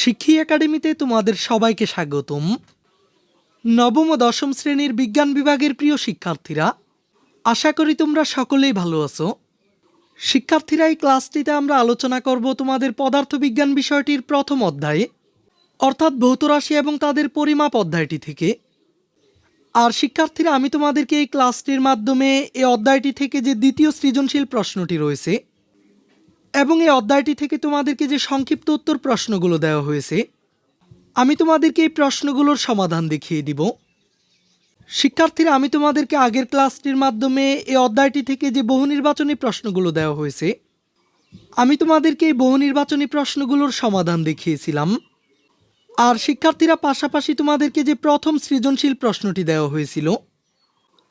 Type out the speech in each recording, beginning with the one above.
শিক্ষী একাডেমিতে তোমাদের সবাইকে স্বাগতম। নবম ও দশম শ্রেণির বিজ্ঞান বিভাগের প্রিয় শিক্ষার্থীরা, আশা করি তোমরা সকলেই ভালো আছো। শিক্ষার্থীরা, এই ক্লাসটিতে আমরা আলোচনা করব তোমাদের পদার্থবিজ্ঞান বিষয়টির প্রথম অধ্যায়ে, অর্থাৎ ভৌত রাশি এবং তাদের পরিমাপ অধ্যায়টি থেকে। আর শিক্ষার্থীরা, আমি তোমাদেরকে এই ক্লাসটির মাধ্যমে এই অধ্যায়টি থেকে যে দ্বিতীয় সৃজনশীল প্রশ্নটি রয়েছে এবং এই অধ্যায়টি থেকে তোমাদেরকে যে সংক্ষিপ্ত উত্তর প্রশ্নগুলো দেওয়া হয়েছে, আমি তোমাদেরকে এই প্রশ্নগুলোর সমাধান দেখিয়ে দিব। শিক্ষার্থীরা, আমি তোমাদেরকে আগের ক্লাসটির মাধ্যমে এই অধ্যায়টি থেকে যে বহু নির্বাচনী প্রশ্নগুলো দেওয়া হয়েছে, আমি তোমাদেরকে এই বহু নির্বাচনী প্রশ্নগুলোর সমাধান দেখিয়েছিলাম। আর শিক্ষার্থীরা, পাশাপাশি তোমাদেরকে যে প্রথম সৃজনশীল প্রশ্নটি দেওয়া হয়েছিল,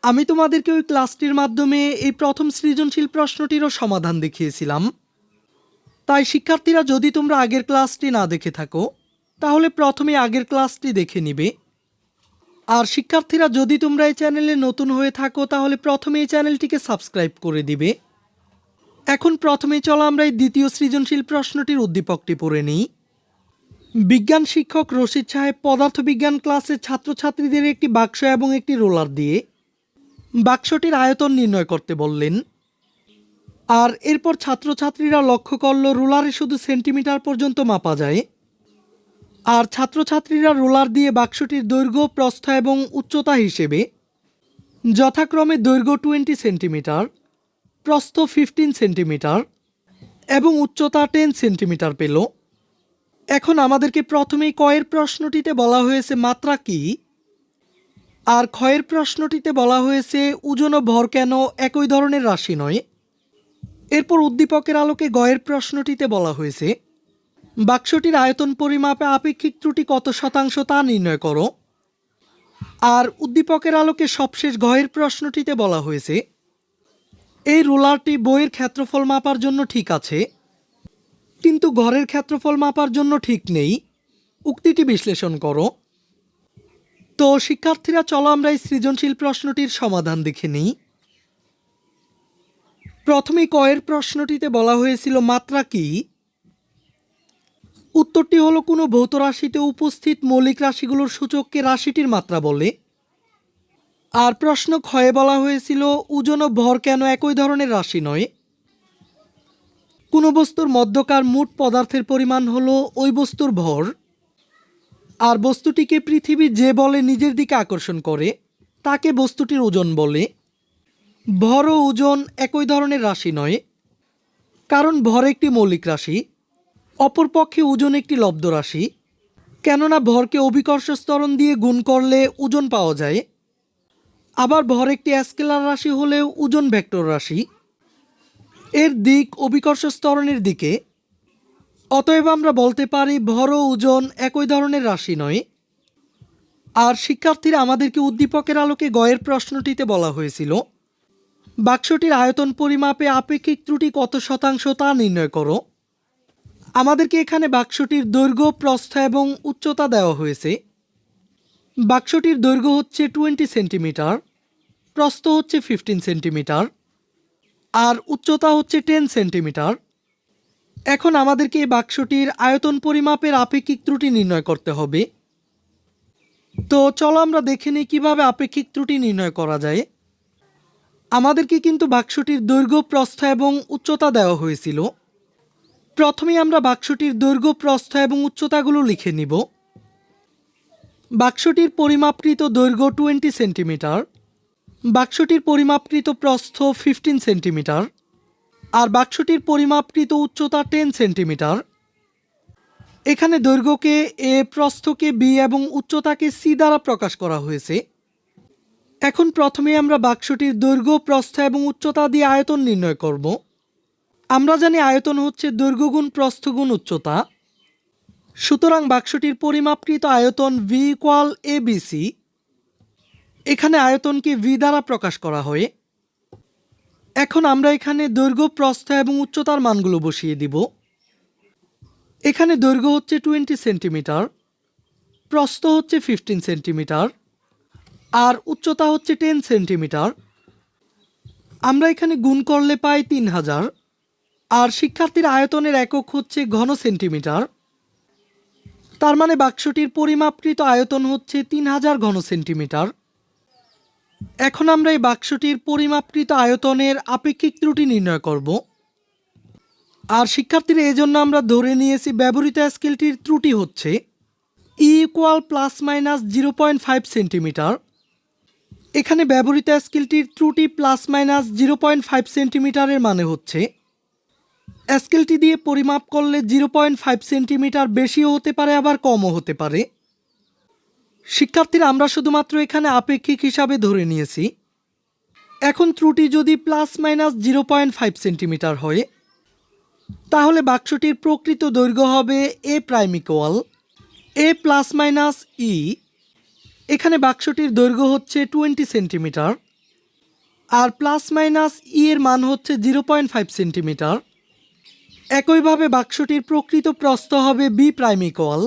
আমি তোমাদেরকে ওই ক্লাসটির মাধ্যমে এই প্রথম সৃজনশীল প্রশ্নটিরও সমাধান দেখিয়েছিলাম। তাই শিক্ষার্থীরা যদি তোমরা আগের ক্লাসটি না দেখে থাকো, তাহলে প্রথমে আগের ক্লাসটি দেখে নিবে। আর শিক্ষার্থীরা যদি তোমরা এই চ্যানেলে নতুন হয়ে থাকো, তাহলে প্রথমে এই চ্যানেলটিকে সাবস্ক্রাইব করে দিবে। এখন প্রথমেই চলো আমরা এই দ্বিতীয় সৃজনশীল প্রশ্নটির উদ্দীপকটি পড়ে নিই। বিজ্ঞান শিক্ষক রশিদ সাহেব পদার্থবিজ্ঞান ক্লাসের ছাত্রছাত্রীদের একটি বাক্স এবং একটি রোলার দিয়ে বাক্সটির আয়তন নির্ণয় করতে বললেন। আর এরপর ছাত্রছাত্রীরা লক্ষ্য করল রোলারে শুধু সেন্টিমিটার পর্যন্ত মাপা যায়। আর ছাত্রছাত্রীরা রোলার দিয়ে বাক্সটির দৈর্ঘ্য, প্রস্থ এবং উচ্চতা হিসেবে যথাক্রমে দৈর্ঘ্য টোয়েন্টি সেন্টিমিটার, প্রস্থ ফিফটিন সেন্টিমিটার এবং উচ্চতা টেন সেন্টিমিটার পেল। এখন আমাদেরকে প্রথমেই কয়ের প্রশ্নটিতে বলা হয়েছে মাত্রা কি? আর ক্ষয়ের প্রশ্নটিতে বলা হয়েছে ওজন ও ভর কেন? একই ধরনের রাশি নয়। এরপর উদ্দীপকের আলোকে গয়ের প্রশ্নটিতে বলা হয়েছে, বাক্সটির আয়তন পরিমাপে আপেক্ষিক ত্রুটি কত শতাংশ তা নির্ণয় করো। আর উদ্দীপকের আলোকে সবশেষ গয়ের প্রশ্নটিতে বলা হয়েছে, এই রোলারটি বইয়ের ক্ষেত্রফল মাপার জন্য ঠিক আছে, কিন্তু ঘরের ক্ষেত্রফল মাপার জন্য ঠিক নেই। উক্তিটি বিশ্লেষণ করো। তো, শিক্ষার্থীরা, চলো আমরা এই সৃজনশীল প্রশ্নটির সমাধান দেখে নিই। প্রথমে কয়ের প্রশ্নটিতে বলা হয়েছিল, মাত্রা কি? উত্তরটি হলো, কোনো ভৌত রাশিতে উপস্থিত মৌলিক রাশিগুলোর সূচককে রাশিটির মাত্রা বলে। আর প্রশ্ন ক্ষয়ে বলা হয়েছিল, ওজন ও ভর কেন একই ধরনের রাশি নয়? কোনো বস্তুর মধ্যকার মোট পদার্থের পরিমাণ হলো, ওই বস্তুর ভর। আর বস্তুটিকে পৃথিবী যে বলে নিজের দিকে আকর্ষণ করে, তাকে বস্তুটির ওজন বলে। ভর ও ওজন একই ধরনের রাশি নয়, কারণ ভর একটি মৌলিক রাশি অপরপক্ষে ওজন একটি লব্ধ রাশি। কেননা ভরকে অভিকর্ষ স্তরণ দিয়ে গুণ করলে ওজন পাওয়া যায়। আবার ভর একটি স্কেলার রাশি হলেও ওজন ভেক্টর রাশি। এর দিক অভিকর্ষ স্তরণের দিকে। অতএব আমরা বলতে পারি ভর ও ওজন একই ধরনের রাশি নয়। আর শিক্ষার্থীরা আমাদেরকে উদ্দীপকের আলোকে গয়ের প্রশ্নটিতে বলা হয়েছিল বাক্সটির আয়তন পরিমাপে আপেক্ষিক ত্রুটি কত শতাংশ তা নির্ণয় করো। আমাদেরকে এখানে বাক্সটির দৈর্ঘ্য, প্রস্থ এবং উচ্চতা দেওয়া হয়েছে। বাক্সটির দৈর্ঘ্য হচ্ছে টোয়েন্টি সেন্টিমিটার, প্রস্থ হচ্ছে ফিফটিন সেন্টিমিটার, আর উচ্চতা হচ্ছে টেন সেন্টিমিটার। এখন আমাদেরকে এই বাক্সটির আয়তন পরিমাপের আপেক্ষিক ত্রুটি নির্ণয় করতে হবে। তো চলো আমরা দেখে নিই কীভাবে আপেক্ষিক ত্রুটি নির্ণয় করা যায়। আমাদেরকে কিন্তু বাক্সটির দৈর্ঘ্য, প্রস্থ এবং উচ্চতা দেওয়া হয়েছিল। প্রথমে আমরা বাক্সটির দৈর্ঘ্য, প্রস্থ এবং উচ্চতাগুলো লিখে নিব। বাক্সটির পরিমাপকৃত দৈর্ঘ্য টোয়েন্টি সেন্টিমিটার, বাক্সটির পরিমাপকৃত প্রস্থ ফিফটিন সেন্টিমিটার, আর বাক্সটির পরিমাপকৃত উচ্চতা টেন সেন্টিমিটার। এখানে দৈর্ঘ্যকে, এ, প্রস্থকে, বি এবং উচ্চতাকে সি দ্বারা প্রকাশ করা হয়েছে। এখন প্রথমে আমরা বাক্সটির দৈর্ঘ্য, প্রস্থ এবং উচ্চতা দিয়ে আয়তন নির্ণয় করব। আমরা জানি আয়তন হচ্ছে দৈর্ঘ্য গুণ, প্রস্থ গুণ, উচ্চতা। সুতরাং বাক্সটির পরিমাপকৃত আয়তন ভি ইকুয়াল এ বিসি এখানে আয়তনকে ভি দ্বারা প্রকাশ করা হয়। এখন আমরা এখানে দৈর্ঘ্য, প্রস্থ এবং উচ্চতার মানগুলো বসিয়ে দিব। এখানে দৈর্ঘ্য হচ্ছে টোয়েন্টি সেন্টিমিটার, প্রস্থ হচ্ছে ফিফটিন সেন্টিমিটার আর উচ্চতা হচ্ছে টেন সেন্টিমিটার। আমরা এখানে গুণ করলে পাই তিন হাজার। আর শিক্ষার্থীর আয়তনের একক হচ্ছে ঘন সেন্টিমিটার। তার মানে বাক্সটির পরিমাপকৃত আয়তন হচ্ছে তিন হাজার ঘন সেন্টিমিটার। এখন আমরা এই বাক্সটির পরিমাপকৃত আয়তনের আপেক্ষিক ত্রুটি নির্ণয় করব। আর শিক্ষার্থীরা এজন্য আমরা ধরে নিয়েছি ব্যবহৃত স্কেলটির ত্রুটি হচ্ছে E equal plus minus zero point five centimetre এখানে ব্যবহৃত স্কেলটির ত্রুটি plus minus zero point five সেন্টিমিটারের মানে হচ্ছে, স্কেলটি দিয়ে পরিমাপ করলে জিরো পয়েন্ট ফাইভ সেন্টিমিটার বেশিও হতে পারে, আবার কমও হতে পারে। শিক্ষার্থীরা, আমরা শুধুমাত্র এখানে আপেক্ষিক হিসাবে ধরে নিয়েছি। এখন ত্রুটি যদি plus minus zero point five centimetre হয়, তাহলে বাক্সটির প্রকৃত দৈর্ঘ্য হবে A prime equal A plus minus E এখানে বাক্সটির দৈর্ঘ্য হচ্ছে টোয়েন্টি সেন্টিমিটার, আর প্লাস মাইনাস ই এর মান হচ্ছে জিরো পয়েন্ট ফাইভ সেন্টিমিটার। একইভাবে বাক্সটির প্রকৃত প্রস্থ হবে B prime equal,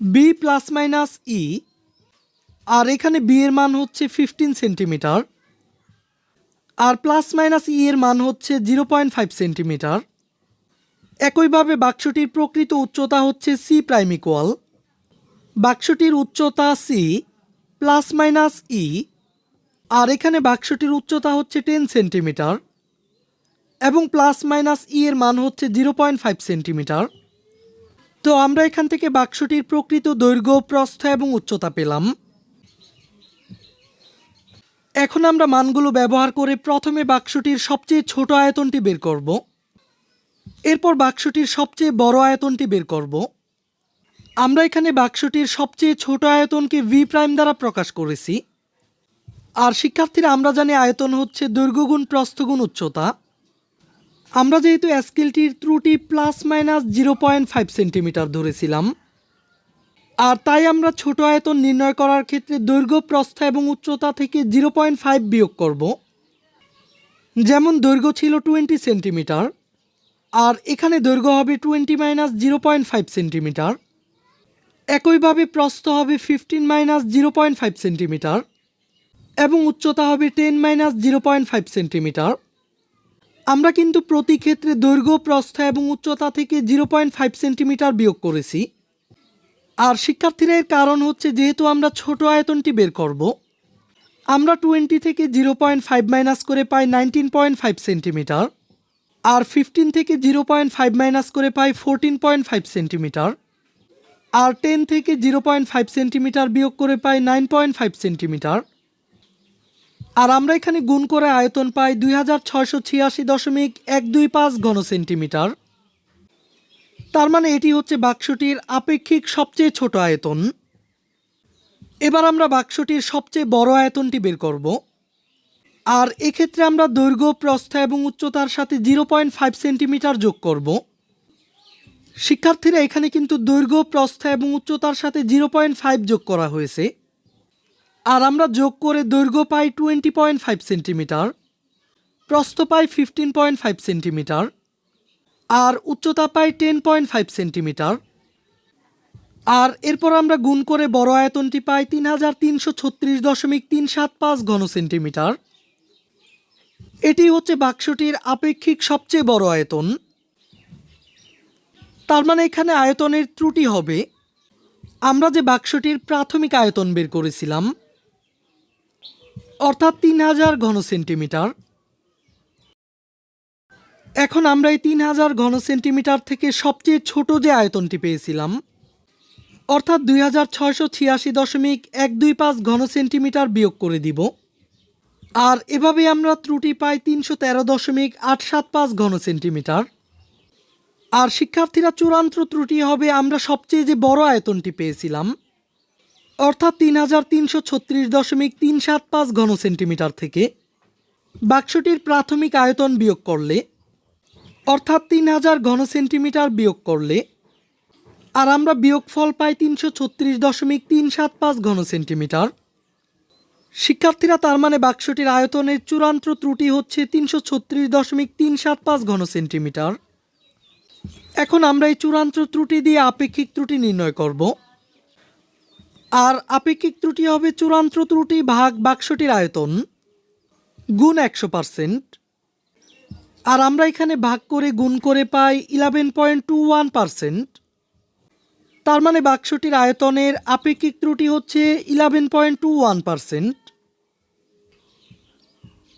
B plus minus E, আর এখানে বি এর মান হচ্ছে ফিফটিন সেন্টিমিটার, আর প্লাস মাইনাস ই এর মান হচ্ছে জিরো পয়েন্ট ফাইভ সেন্টিমিটার। একইভাবে বাক্সটির প্রকৃত উচ্চতা হচ্ছে সি প্রাইম ইকুয়াল বাক্সটির উচ্চতা সি প্লাস মাইনাস ই আর এখানে বাক্সটির উচ্চতা হচ্ছে টেন সেন্টিমিটার এবং প্লাস মাইনাস ই এর মান হচ্ছে জিরো পয়েন্ট ফাইভ সেন্টিমিটার তো আমরা এখান থেকে বাক্সটির প্রকৃত দৈর্ঘ্য, প্রস্থ এবং উচ্চতা পেলাম। এখন আমরা মানগুলো ব্যবহার করে প্রথমে বাক্সটির সবচেয়ে ছোট আয়তনটি বের করব। এরপর বাক্সটির সবচেয়ে বড় আয়তনটি বের করব। আমরা এখানে বাক্সটির সবচেয়ে ছোট আয়তনকে ভি প্রাইম দ্বারা প্রকাশ করেছি। আর শিক্ষার্থীরা, আমরা জানি আয়তন হচ্ছে দৈর্ঘ্যগুণ, প্রস্থগুণ উচ্চতা। আমরা যেহেতু স্কেলটির ত্রুটি plus minus zero point five centimetre ধরেছিলাম, আর তাই আমরা ছোট আয়তন নির্ণয় করার ক্ষেত্রে দৈর্ঘ্য, প্রস্থ এবং উচ্চতা থেকে জিরো পয়েন্ট ফাইভ বিয়োগ করব। যেমন দৈর্ঘ্য ছিল টোয়েন্টি সেন্টিমিটার আর এখানে দৈর্ঘ্য হবে twenty minus zero point five centimetre একইভাবে প্রস্থ হবে fifteen minus zero point five centimetre এবং উচ্চতা হবে ten minus zero point five centimetre আমরা কিন্তু প্রতি ক্ষেত্রে দৈর্ঘ্য, প্রস্থ এবং উচ্চতা থেকে জিরো পয়েন্ট ফাইভ সেন্টিমিটার বিয়োগ করেছি। আর শিক্ষার্থীরা এর কারণ হচ্ছে যেহেতু আমরা ছোট আয়তনটি বের করব, আমরা টোয়েন্টি থেকে জিরো পয়েন্ট ফাইভ মাইনাস করে পাই নাইনটিন পয়েন্ট ফাইভ সেন্টিমিটার আর ফিফটিন থেকে জিরো পয়েন্ট ফাইভ মাইনাস করে পাই ফোরটিন পয়েন্ট ফাইভ সেন্টিমিটার আর টেন থেকে জিরো পয়েন্ট ফাইভ সেন্টিমিটার বিয়োগ করে পাই নাইন পয়েন্ট ফাইভ সেন্টিমিটার আর আমরা এখানে গুণ করে আয়তন পাই দুই হাজার ছয়শো ছিয়াশি দশমিক এক দুই পাঁচ ঘন সেন্টিমিটার তার মানে এটি হচ্ছে বাক্সটির আপেক্ষিক সবচেয়ে ছোট আয়তন। এবার আমরা বাক্সটির সবচেয়ে বড় আয়তনটি বের করব। আর এক্ষেত্রে আমরা দৈর্ঘ্য, প্রস্থ এবং উচ্চতার সাথে জিরো পয়েন্ট ফাইভ সেন্টিমিটার যোগ করব। শিক্ষার্থীরা এখানে কিন্তু দৈর্ঘ্য, প্রস্থ এবং উচ্চতার সাথে জিরো পয়েন্ট ফাইভ যোগ করা হয়েছে। আর আমরা যোগ করে দৈর্ঘ্য পাই টোয়েন্টি পয়েন্ট ফাইভ সেন্টিমিটার, প্রস্থ পাই ফিফটিন পয়েন্ট ফাইভ সেন্টিমিটার, আর উচ্চতা পাই টেন পয়েন্ট ফাইভ সেন্টিমিটার। আর এরপর আমরা গুণ করে বড় আয়তনটি পাই তিন হাজার তিনশো ছত্রিশ দশমিক তিন সাত পাঁচ ঘন সেন্টিমিটার। এটি হচ্ছে বাক্সটির আপেক্ষিক সবচেয়ে বড় আয়তন। তার মানে এখানে আয়তনের ত্রুটি হবে। আমরা যে বাক্সটির প্রাথমিক আয়তন বের করেছিলাম, অর্থাৎ তিন হাজার ঘন সেন্টিমিটার এখন আমরা এই তিন হাজার ঘন সেন্টিমিটার থেকে সবচেয়ে ছোট যে আয়তনটি পেয়েছিলাম, অর্থাৎ দুই হাজার ছয়শো ছিয়াশি দশমিক এক দুই পাঁচ ঘন সেন্টিমিটার বিয়োগ করে দিব। আর এভাবে আমরা ত্রুটি পাই তিনশো তেরো দশমিক আট সাত পাঁচ ঘন সেন্টিমিটার আর শিক্ষার্থীরা চূড়ান্ত ত্রুটি হবে, আমরা সবচেয়ে যে বড় আয়তনটি পেয়েছিলাম। অর্থাৎ তিন হাজার তিনশো ছত্রিশ দশমিক তিন সাত পাঁচ ঘন সেন্টিমিটার থেকে বাক্সটির প্রাথমিক আয়তন বিয়োগ করলে, অর্থাৎ তিন হাজার ঘন সেন্টিমিটার বিয়োগ করলে, আর আমরা বিয়োগফল পাই তিনশো ছত্রিশ দশমিক তিন সাত পাঁচ ঘন সেন্টিমিটার শিক্ষার্থীরা তার মানে বাক্সটির আয়তনের চূড়ান্ত ত্রুটি হচ্ছে তিনশো ছত্রিশ দশমিক তিন সাত পাঁচ ঘন সেন্টিমিটার এখন আমরা এই চূড়ান্ত ত্রুটি দিয়ে আপেক্ষিক ত্রুটি নির্ণয় করব। আর আপেক্ষিক ত্রুটি হবে চূড়ান্ত ত্রুটি ভাগ বাক্সটির আয়তন গুণ একশো পার্সেন্ট। আর আমরা এখানে ভাগ করে গুণ করে পাই eleven point two one percent. তার মানে বাক্সটির আয়তনের আপেক্ষিক ত্রুটি হচ্ছে eleven point two one percent.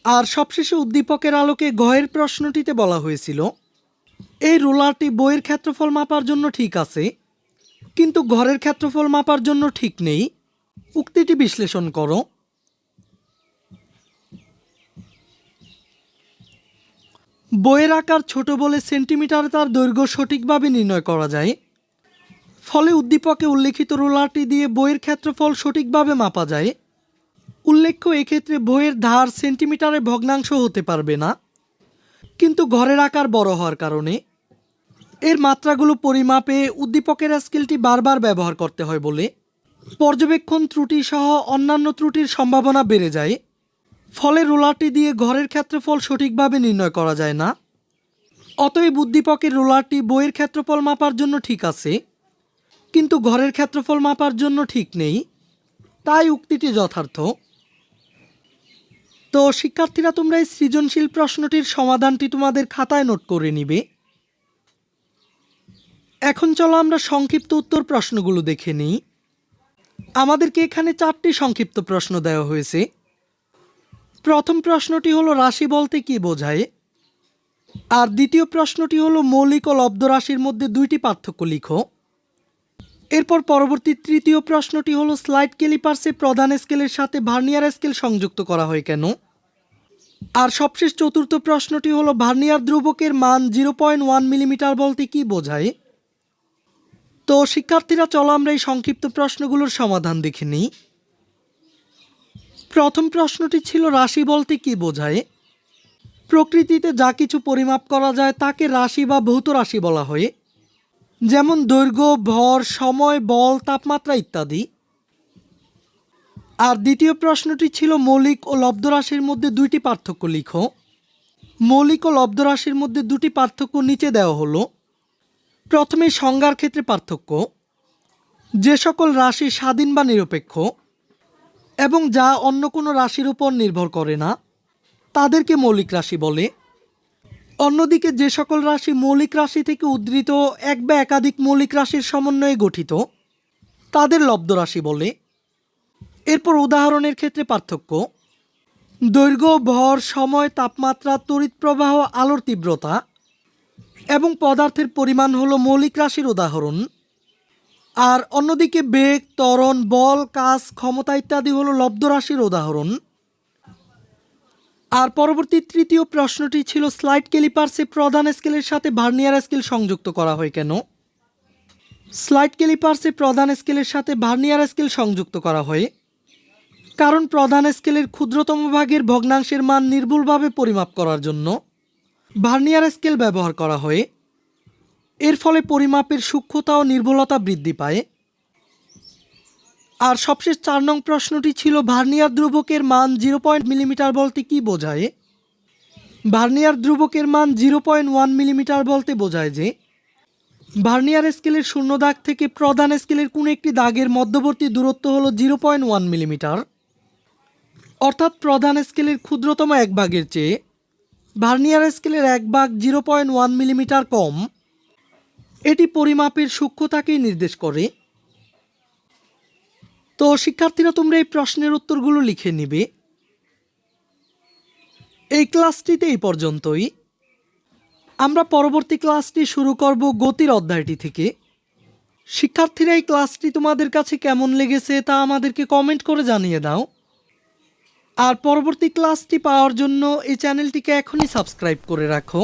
আর সবশেষে উদ্দীপকের আলোকে গয়ের প্রশ্নটিতে বলা হয়েছিল এই রোলারটি বইয়ের ক্ষেত্রফল মাপার জন্য ঠিক আছে, কিন্তু ঘরের ক্ষেত্রফল মাপার জন্য ঠিক নেই। উক্তিটি বিশ্লেষণ করো। বইয়ের আকার ছোট বলে সেন্টিমিটার তার দৈর্ঘ্য সঠিকভাবে নির্ণয় করা যায়। ফলে উদ্দীপকে উল্লেখিত রোলারটি দিয়ে বইয়ের ক্ষেত্রফল সঠিকভাবে মাপা যায়। উল্লেখ্য, এক্ষেত্রে বইয়ের ধার সেন্টিমিটারে ভগ্নাংশ হতে পারবে না, কিন্তু ঘরের আকার বড় হওয়ার কারণে। এর মাত্রাগুলো পরিমাপে উদ্দীপকের স্কেলটি বারবার ব্যবহার করতে হয় বলে পর্যবেক্ষণ ত্রুটি সহ অন্যান্য ত্রুটির সম্ভাবনা বেড়ে যায়। ফলে রোলারটি দিয়ে ঘরের ক্ষেত্রফল সঠিকভাবে নির্ণয় করা যায় না। অতএব উদ্দীপকের রোলারটি বইয়ের ক্ষেত্রফল মাপার জন্য ঠিক আছে, কিন্তু ঘরের ক্ষেত্রফল মাপার জন্য ঠিক নেই। তাই উক্তিটি যথার্থ। তো, শিক্ষার্থীরা তোমরা এই সৃজনশীল প্রশ্নটির সমাধানটি তোমাদের খাতায় নোট করে নিবে। এখন চলো আমরা সংক্ষিপ্ত উত্তর প্রশ্নগুলো দেখে নিই। আমাদেরকে এখানে চারটি সংক্ষিপ্ত প্রশ্ন দেওয়া হয়েছে। প্রথম প্রশ্নটি হলো, রাশি বলতে কি বোঝায়? আর দ্বিতীয় প্রশ্নটি হলো, মৌলিক ও লব্ধ রাশির মধ্যে দুইটি পার্থক্য লিখো। এরপর পরবর্তী তৃতীয় প্রশ্নটি হলো, স্লাইড ক্যালিপার্সে প্রধান স্কেলের সাথে ভার্নিয়ার স্কেল সংযুক্ত করা হয় কেন? আর সবশেষ চতুর্থ প্রশ্নটি হলো, ভার্নিয়ার ধ্রুবকের মান জিরো পয়েন্ট ওয়ান মিলিমিটার বলতে কি বোঝায়? তো শিক্ষার্থীরা, চলো আমরা এই সংক্ষিপ্ত প্রশ্নগুলোর সমাধান দেখে নিই। প্রথম প্রশ্নটি ছিল, রাশি বলতে কি বোঝায়? প্রকৃতিতে যা কিছু পরিমাপ করা যায় তাকে রাশি বা ভৌত রাশি বলা হয়। যেমন দৈর্ঘ্য, ভর, সময়, বল, তাপমাত্রা ইত্যাদি। আর দ্বিতীয় প্রশ্নটি ছিল, মৌলিক ও লব্ধ রাশির মধ্যে দুইটি পার্থক্য লিখো। মৌলিক ও লব্ধ রাশির মধ্যে দুটি পার্থক্য নিচে দেওয়া হলো। প্রথমে সংজ্ঞার ক্ষেত্রে পার্থক্য, যে সকল রাশি স্বাধীন বা নিরপেক্ষ, এবং যা অন্য কোনো রাশির উপর নির্ভর করে না, তাদেরকে মৌলিক রাশি বলে। অন্যদিকে যে সকল রাশি মৌলিক রাশি থেকে উদ্ধৃত এক বা একাধিক মৌলিক রাশির সমন্বয়ে গঠিত, তাদের লব্ধ রাশি বলে। এরপর উদাহরণের ক্ষেত্রে পার্থক্য, দৈর্ঘ্য, ভর, সময়, তাপমাত্রা, তড়িৎ প্রবাহ, আলোর তীব্রতা এবং পদার্থের পরিমাণ হলো মৌলিক রাশির উদাহরণ। আর অন্যদিকে বেগ, ত্বরণ, বল, কাজ, ক্ষমতা ইত্যাদি হলো লব্ধ রাশির উদাহরণ। আর পরবর্তী তৃতীয় প্রশ্নটি ছিল, স্লাইড ক্যালিপার্সে প্রধান স্কেলের সাথে ভার্নিয়ার স্কেল সংযুক্ত করা হয় কেন? স্লাইড ক্যালিপার্সে প্রধান স্কেলের সাথে ভার্নিয়ার স্কেল সংযুক্ত করা হয় কারণ প্রধান স্কেলের ক্ষুদ্রতম ভাগের ভগ্নাংশের মান নির্ভুলভাবে পরিমাপ করার জন্য। ভার্নিয়ার স্কেল ব্যবহার করা হয়, এর ফলে পরিমাপের সূক্ষ্মতা ও নির্ভুলতা বৃদ্ধি পায়। আর সবশেষ চার নং প্রশ্নটি ছিল, ভার্নিয়ার ধ্রুবকের মান জিরো পয়েন্ট মিলিমিটার বলতে কি বোঝায়? ভার্নিয়ার ধ্রুবকের মান জিরো পয়েন্ট ওয়ান মিলিমিটার বলতে বোঝায় যে, ভার্নিয়ার স্কেলের শূন্য দাগ থেকে প্রধান স্কেলের কোনো একটি দাগের মধ্যবর্তী দূরত্ব হল জিরো পয়েন্ট ওয়ান মিলিমিটার। অর্থাৎ প্রধান স্কেলের ক্ষুদ্রতম এক ভাগের চেয়ে ভার্নিয়ার স্কেলের এক ভাগ জিরো পয়েন্ট ওয়ান মিলিমিটার কম। এটি পরিমাপের সূক্ষ্মতাকেই নির্দেশ করে। তো শিক্ষার্থীরা তোমরা এই প্রশ্নের উত্তরগুলো লিখে নিবে। এই ক্লাসটিতে এই পর্যন্তই। আমরা পরবর্তী ক্লাসটি শুরু করব গতির অধ্যায়টি থেকে। শিক্ষার্থীরা এই ক্লাসটি তোমাদের কাছে কেমন লেগেছে তা আমাদেরকে কমেন্ট করে জানিয়ে দাও। আর পরবর্তী ক্লাসটি পাওয়ার জন্য এই চ্যানেলটিকে এখনই সাবস্ক্রাইব করে রাখো।